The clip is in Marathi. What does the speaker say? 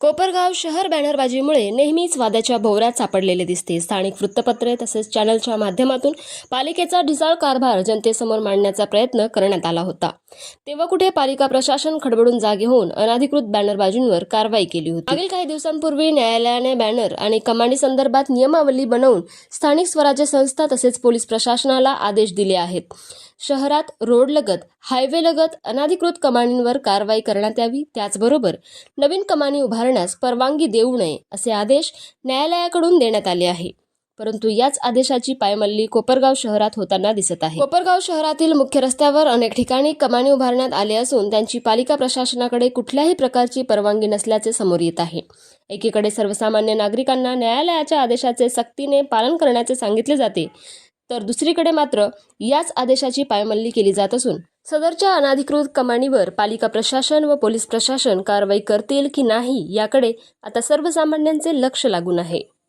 कोपरगाव शहर बॅनरबाजीमुळे नेहमीच वादाच्या भोवऱ्यात सापडलेले दिसते. स्थानिक वृत्तपत्रे तसेच चॅनलच्या माध्यमातून पालिकेचा ढिसाळ कारभार जनतेसमोर मांडण्याचा प्रयत्न करण्यात आला होता. तेव्हा कुठे पालिका प्रशासन खडबडून जागे होऊन अनाधिकृत बॅनरबाजींवर कारवाई केली होती. मागील काही दिवसांपूर्वी न्यायालयाने बॅनर आणि कमांडी संदर्भात नियमावली बनवून स्थानिक स्वराज्य संस्था तसेच पोलीस प्रशासनाला आदेश दिले आहेत. शहरात रोडलगत हायवेलगत अनाधिकृत कमानींवर कारवाई करण्यात यावी. त्याचबरोबर नवीन कमानी उभारण्यास परवानगी देऊ नये असे आदेश न्यायालयाकडून देण्यात आले आहे. परंतु याच आदेशाची पायमल्ली कोपरगाव शहरात होताना दिसत आहे. कोपरगाव शहरातील मुख्य रस्त्यावर अनेक ठिकाणी कमानी उभारण्यात आले असून त्यांची पालिका प्रशासनाकडे कुठल्याही प्रकारची परवानगी नसल्याचे समोर येत आहे. एकीकडे सर्वसामान्य नागरिकांना न्यायालयाच्या आदेशाचे सक्तीने पालन करण्याचे सांगितले जाते तर दुसरीकडे मात्र याच आदेशाची पायमल्ली केली जात असून सदरच्या अनाधिकृत कमाणीवर पालिका प्रशासन व पोलीस प्रशासन कारवाई करतील की नाही याकडे आता सर्वसामान्यांचे लक्ष लागून आहे.